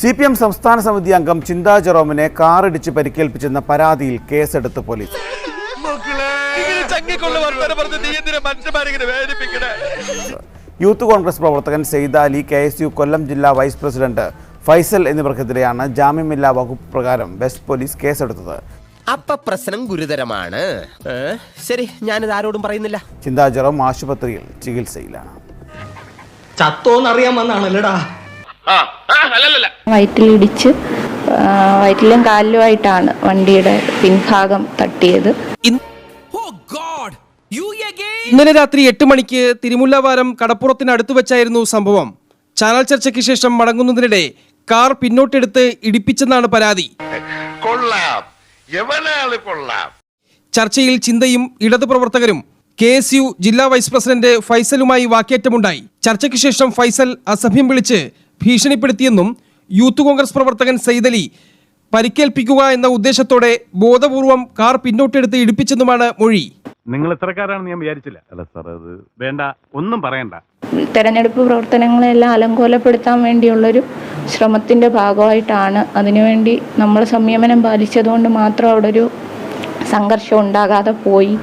C P M സംസ്ഥാന സമിതി അംഗം ചിന്താ ജെറോമിനെ കാറിടിച്ച് പരിക്കേൽപ്പിച്ചെന്ന പരാതിയിൽ കേസെടുത്ത് പോലീസ്. യൂത്ത് കോൺഗ്രസ് പ്രവർത്തകൻ Saidali Ali K S U Kollam ജില്ലാ വൈസ് പ്രസിഡന്റ് ഫൈസൽ എന്നിവർക്കെതിരെയാണ് ജാമ്യമില്ലാ വകുപ്പ് പ്രകാരം വെസ്റ്റ് പോലീസ് കേസെടുത്തത്. അപ്പൊ പ്രശ്നം ഗുരുതരമാണ്? ശരി ഞാനിത് ആരോടും പറയുന്നില്ല. ചിന്താ ജെറോം ആശുപത്രിയിൽ ചികിത്സയിലാണ്. ചത്തോന്നറിയാൻ വന്നാണല്ലോടാ. വയറ്റിലിടിച്ച് വയറ്റിലും കാലിലുമായിട്ടാണ് വണ്ടിയുടെ പിൻഭാഗം തട്ടിയത്. ഇന്നലെ രാത്രി എട്ട് മണിക്ക് തിരുമുല്ലവാരം കടപ്പുറത്തിന് അടുത്ത് വെച്ചായിരുന്നു സംഭവം. ചാനൽ ചർച്ചയ്ക്ക് ശേഷം മടങ്ങുന്നതിനിടെ കാർ പിന്നോട്ടെടുത്ത് ഇടിപ്പിച്ചെന്നാണ് പരാതി. കൊള്ളാം. എവനാൾ കൊള്ളാം? ചർച്ചയിൽ ചിന്തയും ഇടതു പ്രവർത്തകരും കെ എസ് യു ജില്ലാ വൈസ് പ്രസിഡന്റ് ഫൈസലുമായി വാക്കേറ്റമുണ്ടായി. ചർച്ചയ്ക്ക് ശേഷം ഫൈസൽ അസഭ്യം വിളിച്ച് ഭീഷണിപ്പെടുത്തിയെന്നും യൂത്ത് കോൺഗ്രസ് പ്രവർത്തകൻ സൈദലി പരിക്കേൽപ്പിക്കുക എന്ന ഉദ്ദേശത്തോടെ ബോധപൂർവം കാർ പിന്നോട്ടെടുത്ത് ഇടിപ്പിച്ചെന്നുമാണ് മൊഴി. നിങ്ങൾ ഇത്രക്കാരാണെന്ന് ഞാൻ വിചാരിച്ചില്ല. അല്ല സാർ അത് വേണ്ട. ഒന്നും പറയണ്ട. തെരഞ്ഞെടുപ്പ് പ്രവർത്തനങ്ങളെല്ലാം അലങ്കോലപ്പെടുത്താൻ വേണ്ടിയുള്ളൊരു ശ്രമത്തിന്റെ ഭാഗമായിട്ടാണ് അതിനുവേണ്ടി നമ്മൾ സംയമനം പാലിച്ചതുകൊണ്ട് മാത്രം അവിടെ ഒരു സംഘർഷം ഉണ്ടാകാതെ പോയി.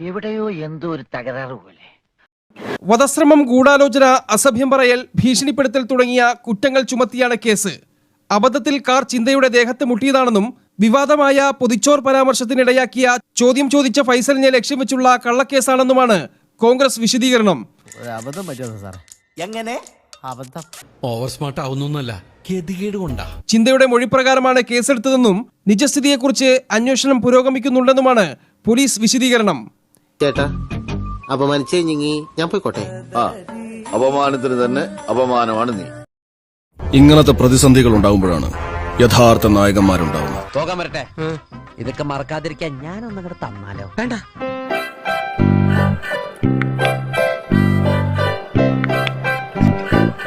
എവിടെയോ എന്തോ ഒരു തകരാറ് പോലെ. വധശ്രമം ഗൂഢാലോചന അസഭ്യം പറയൽ ഭീഷണിപ്പെടുത്തൽ തുടങ്ങിയ കുറ്റങ്ങൾ ചുമത്തിയാണ് കേസ്. അബദ്ധത്തിൽ കാർ ചിന്തയുടെ ദേഹത്ത് മുട്ടിയതാണെന്നും വിവാദമായ പൊതിച്ചോർ പരാമർശത്തിനിടയാക്കിയ ചോദ്യം ചോദിച്ച ഫൈസലിനെ ലക്ഷ്യം വെച്ചുള്ള കള്ളക്കേസാണെന്നുമാണ് കോൺഗ്രസ് വിശദീകരണം. ഓവർ സ്മാർട്ട് ആവുന്നല്ല ഗതികേട് കൊണ്ടാ. ചിന്തയുടെ മൊഴിപ്രകാരമാണ് കേസെടുത്തതെന്നും നിജസ്ഥിതിയെക്കുറിച്ച് അന്വേഷണം പുരോഗമിക്കുന്നുണ്ടെന്നുമാണ് പോലീസ് വിശദീകരണം. ചേട്ടാ അപമാനിച്ചേ ഞങ്ങി ഞാൻ പോയിക്കോട്ടെ. ആ. അപമാനത്തിന് തന്നെ അപമാനമാണ് നീ. ഇങ്ങനത്തെ പ്രതിസന്ധികൾ ഉണ്ടാകുമ്പോഴാണ് യഥാർത്ഥ നായകന്മാരുണ്ടാവുന്നത്. പോകാൻ വരട്ടെ. ഇതൊക്കെ മറക്കാതിരിക്കാൻ ഞാനൊന്നും കൂടെ തന്നാലോ. വേണ്ട.